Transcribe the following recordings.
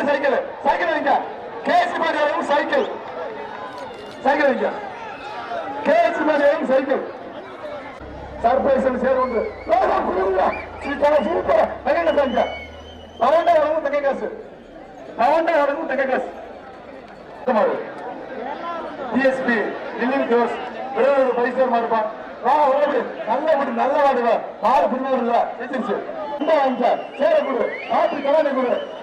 மாடு cycle cycle வைங்க கேசி மரியாதையும் சைக்கிள். சைக்கிள் வைங்க கேசி மரியாதையும் சைக்கிள். சர்ப்ரைஸ் சேர் சூப்பர். தங்க காசு பவண்டா வழங்கும் தங்க காசு. பவண்டா வழங்கும் தங்க காசு. டிஎஸ்பி பைசா மாறுப்பான் வா ஓடு. நல்ல ஓடு நல்ல வாடு வா மாறு இல்ல வாங்க. சேர கொடு. ஆற்று கலானை கொடு.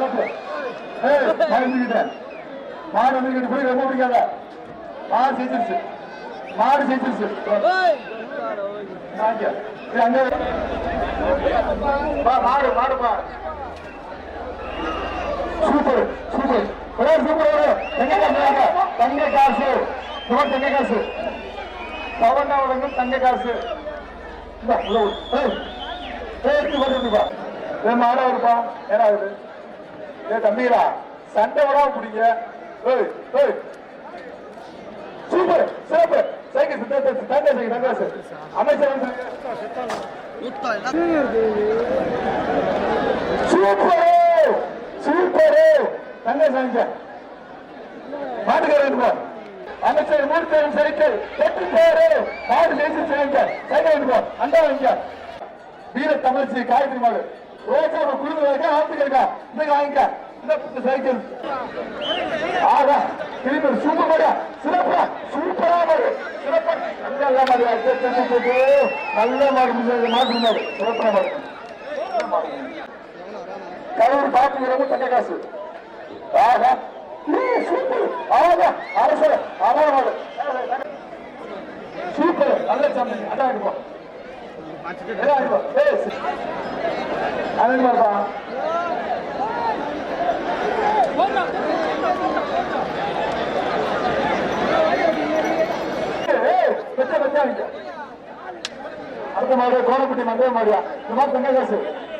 சிறப்பு. ஏய் மறந்துக்கிட்டேன் மாடு வந்துக்கிட்டு போய் ரொம்ப பிடிக்காத. மாடு செஞ்சிருச்சு. மாடு செஞ்சிருச்சு. மாடு மாடு பா. Super super. ஒரே சூப்பர் தங்க காசு தங்க காசு. சும்மா தங்க காசு. பவண்டா வழங்கும் தங்க காசு. இந்தா, உள்ள விடு. மாடா இருப்பா. ஏன்னா ஆகுது ஏ தம்பிடா சண்டை விடாம பிடிங்க சூப்பர் சிறப்பு. சைக்கிள் தங்க தங்க சைக்கிள் அமைச்சர் வந்து சுத்தம் சூப்பரு. சூப்பரு தங்க சாங்க மாட்டுக்காரன் அமைச்சர் மூர்த்தன் சைக்கிள் பேரு மாடு ஜெயிச்சு செய்யுங்க சைக்கிள் அண்டா வைங்க. வீர தமிழ்ச்சி காயத்ரி மாடு ரோஜா குடும்ப வைக்க ஆத்துக்கு இருக்கா? இந்த வாங்கிக்க. இந்த சைக்கிள். ஆகா திரும்பி சூப்பர் மாடியா சிறப்பா சூப்பரா மாடு. சிறப்பா. நல்ல மாடு. நல்ல மாடு. மாட்டு மாடு. சிறப்பான மாடு. கரூர் பாத்துக்கிறவங்க தங்க காசு. ஆகா ஏய், சூப்பர். ஆகா அரசு அமரமாடு சூப்பர். நல்ல சந்தை அதான் இருக்கும் அடுத்த மாடு கோலப்பட்டி மந்திர மாடியா இந்த மாதிரி தங்க காசு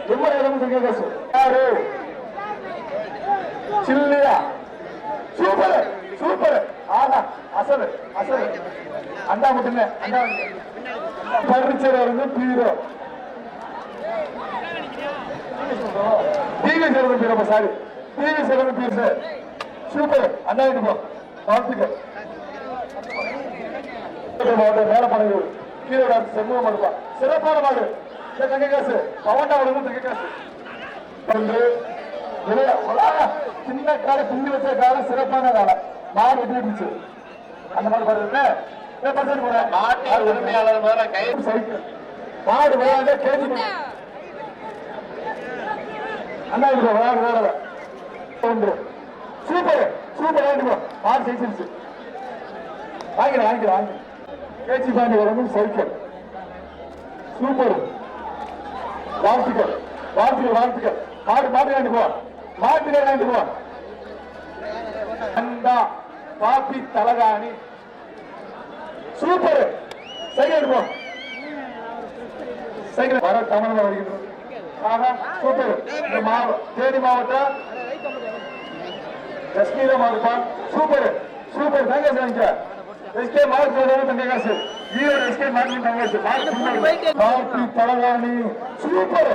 எவ்வளவு இடமும் தங்க காசு யாரு சில்லியா சூப்பர் சூப்பர் ஆனா அசல் அசல் அண்டா மட்டுமே அண்டா. பர்னிச்சர் வந்து பீரோ. டிவி சிறந்த பீரோ சாரி. டிவி சிறந்த பீர் சார். சூப்பர். அண்டா விட்டு வாழ்த்துக்கள். மாவட்டம் மேலப்படையூர் கீழே செம்ம மாடுப்பா சிறப்பான மாடு தங்க காசு. பவண்டா வழங்கும் தங்க காசு. சின்ன காலை பின்னி வச்ச கால சிறப்பான காலை. மாடு எப்படி இருந்துச்சு அந்த மாதிரி பாருங்க பர்சன்ட் கூட உரிமையாளர் மேல கை சைக்கிள் மாடு விளையாண்ட கேட்டு அண்ணா இது விளையாடு விளையாட ஒன்று சூப்பர் சூப்பர் வாங்கிட்டு மாடு ஜெயிச்சிருச்சு வாங்கிடு வாங்கிடு வாங்கிடு பேச்சு பாண்டி வரணும் சைக்கிள் சூப்பர் வாழ்த்துக்கள் வாழ்த்துக்கள் வாழ்த்துக்கள் மாடு மாடு வாங்கிட்டு போ மாட்டு வாங்கிட்டு போ அண்டா பாப்பி தலகாணி சூப்பர். சைக்கிள் போ சைக்கிள். வர தமிழ் வருகின்றோம் சூப்பர். தேனி மாவட்டம். காஷ்மீர மாவட்டம். சூப்பர். சூப்பர். தங்க சாங்க எஸ்கே மாவட்டம் தங்க காசு. ஈரோடு எஸ்கே மாவட்டம் தங்க காசு. மாவட்டம் பாப்பி தலகாணி சூப்பர்.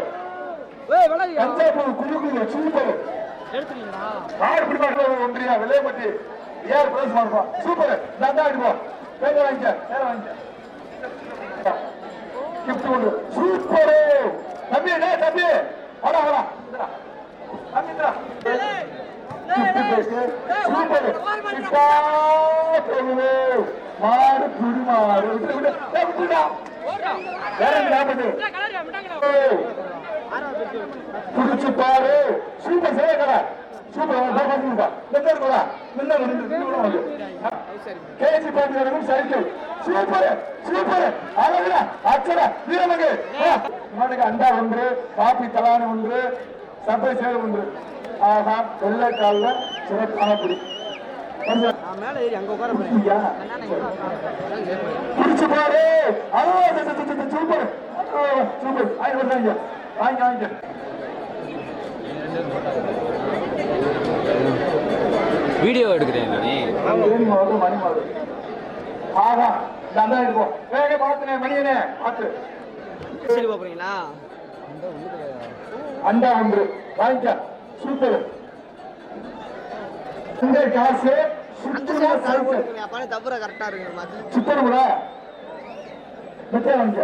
ஆறு பிடிப்பாங்க. ஒன்றியா விலையப்பட்டி பிளஸ் மாறுப்பா சூப்பர். தந்தா அடிப்பா பேர வாங்கிக்க பேர வாங்கிக்க கிஃப்ட் ஒன்று சூப்பர் தம்பி டே தம்பி. வாடா வாடா. பேசு. சூப்பர் கிட்டா போகுது. மாடு புடி மாடு விட்டு விட்டு ஏய், விட்டுடா வேற என்ன ஞாபகம்? புடிச்சு பாரு. சூப்பர் செய்ய கடை சூப்பர். பாருங்க கேசி பாண்டியனும் சைக்கிள் சூப்பர். சூப்பர் அழகுல அச்சர வீரமகு அண்டா ஒன்று காப்பி தலான ஒன்று சபை சேர் ஒன்று ஆஹா வெள்ளை காலில் சிறப்பான குடி பிடிச்சு பாரு சூப்பர் சூப்பர் வாங்கி வாங்க வாங்கி. பார்த்துனே மணியனே பார்த்து. சரி போறீங்களா அண்டா ஒன்று வாங்கிக்க. சூப்பர். இந்த காசு சுத்தமா அப்பாலே தப்புற கரெக்டா இருக்கு மாதிரி சுத்தணும்ல மெத்தே. வாங்கிக்க.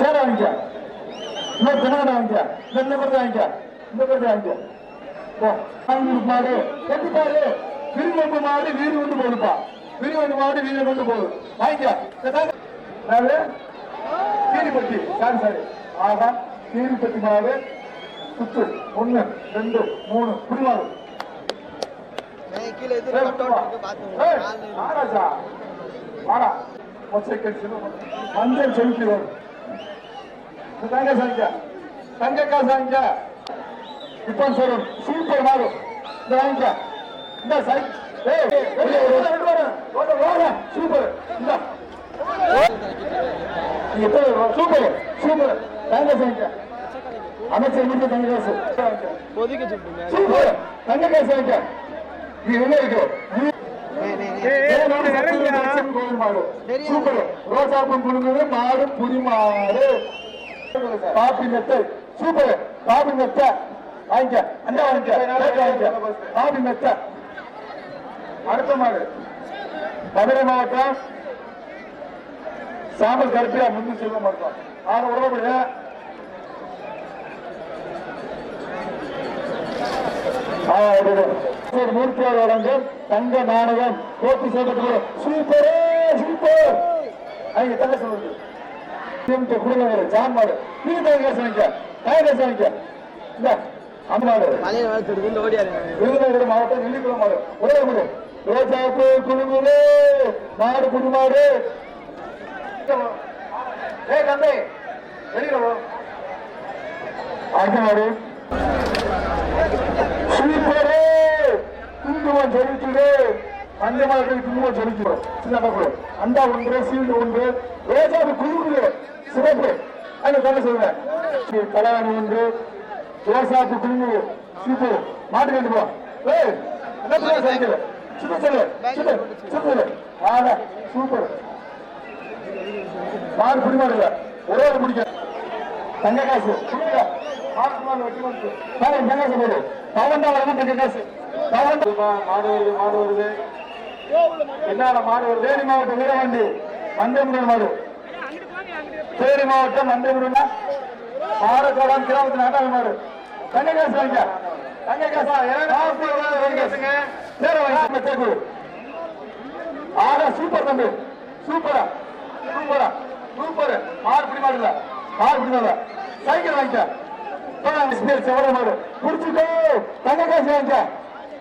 சேர வாங்கிக்க. இன்னொரு தினகடை வாங்கிக்க. இந்த கொடுத்து வாங்கிக்க. இந்த கொடுத்து வாங்கிக்க. மாடு கட்டிப்பாரு விரும்பு மாடு வீடு கொண்டு போகுதுப்பா விரும்பு மாடு வீடு கொண்டு போகுது வாங்கிக்க. நாலு கீரிப்பட்டி. Sorry sorry. ஆகா கீரிப்பட்டி மாடு சுத்து. ஒண்ணு ரெண்டு மூணு. குடிமாடு கீழே. வாடா. மஞ்சள் செலுத்தி வரும். தங்க சாங்கியா. தங்க காசு வாங்கிக்க. இப்போ சொல்றேன். சூப்பர் மாடு. இந்த வாங்கிக்க. இந்த சை. ஏய், வெளியே வரு. ரெண்டு வரும். ஓட, ஓட. சூப்பர். இந்த. சூப்பர். சூப்பர். தங்க சாங்கியா. அமைச்சர் முடிஞ்ச தங்க காசு வாங்கிக்க. ஒதுக்கி சொல்லுங்க சூப்பர். தங்க காசு வாங்கிக்க. நீ என்ன இருக்கு சூப்பர் ரோசாப்பூ புடுங்குது மாடு புடி மாடு காப்பி மெத்தை சூப்பர் காப்பி மெத்தை வாங்கிக்க. அந்த வாங்கிக்க. வாங்கிக்க. காப்பி மெத்த அடுத்த மாடு. மதுரை மாவட்டம் சாம்பல் கருப்பியா முன்னு செல்வ மாட்டோம் ஆறு உறவுடைய மூர்த்தியார் வழங்கும் தங்க நாணயம் போட்டி சேர்க்கக்கூடிய சூப்பரே சூப்பர். அவங்க தங்க சொல்லுங்க திமுக குடும்ப ஜான் மாடு. நீங்க தங்க காசு தங்க காசு இந்த. ஓடியாரு விருதுநகர் மாவட்டம் நெல்லிக்குளம் மாடு. ஒரே மாடு ரோஜாப்பு குழுங்குரு மாடு குடி மாடு. ஏ தம்பி. வெளியில. அடுத்த மாடு. சூப்பரு குங்குமம் செலுத்துடு. மஞ்சள் மாதத்துக்கு குங்குமம் செலுத்துடும் சின்ன அண்டா ஒன்று சீல்டு ஒன்று. ரோஜாப்பு குழுங்குரு சிறப்பு அங்க சொல்ல சொல்றேன் கலாணி ஒன்று. ரோசாப்பு குழுங்குரு சூப்பர் மாட்டு கண்டு போ என்ன சைக்கிள் சுத்த சொல்லு சுத்த சுத்த ஆடா சூப்பர். மாடு பிடிமாடு இல்ல ஒரே ஒரு பிடிக்க தங்க காசு. கொடுங்க. மாடு பிடிமாடு வெட்டி வந்து பாரு, தங்க காசு போடு பவன் தான் வரணும் தங்க காசு. மாடு வருது மாடு வருது. என்னால மாடு வருது? தேனி மாவட்டம் வீரவண்டி மந்தமுடன் மாடு. தேனி மாவட்டம் மந்தமுடன் பாலக்காடம் கிராமத்து நாட்டாள மாடு. தங்க காசு வாங்க தங்க காசா நாற்பது ரூபாய் வாங்கி காசுங்க நேர வாங்கி சேர்க்கு ஆடா சூப்பர் தம்பி சூப்பரா சூப்பரா சூப்பர் மாடு பிடி மாடுல மாடு பிடி சைக்கிள் வாங்கிக்க செவர மாடு குடிச்சுக்கோ தங்க காசு வாங்கிக்க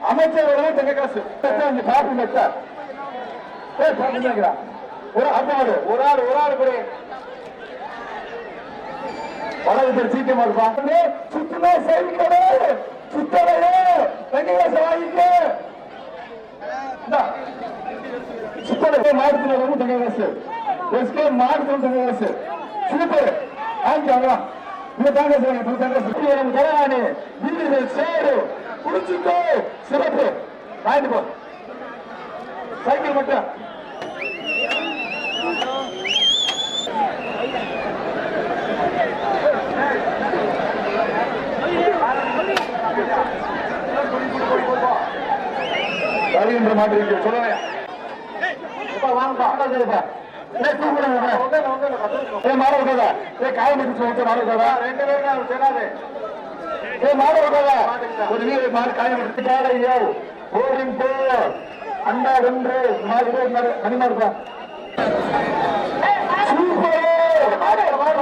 அமைச்சர் தங்க காசு காப்பி மெத்த ஒரு அந்த மாடு ஒரு ஆள் ஒரு ஆள் கூட வடக்கு சீட்டு மாடு சுற்றுலா சேமிக்கவே சைக்கிள் சுத்தலையே தங்க காசு வாங்கிக்க இந்தா. சுத்தலை மாடுத்துல ரொம்ப தங்க காசு எஸ்கே மாடுத்துல தங்க காசு சூப்பர் வாங்கி இந்த தாங்க இந்த தாங்க சார் வீடு சேரு. குடிச்சுக்கோ சிறப்பு. வாங்கிட்டு போ. சைக்கிள் மட்டும். காடையோ ஓடின் போ அண்ணா ஒன்று. மாடு மணி மாடுப்பா சூப்பர். மாடு மாடு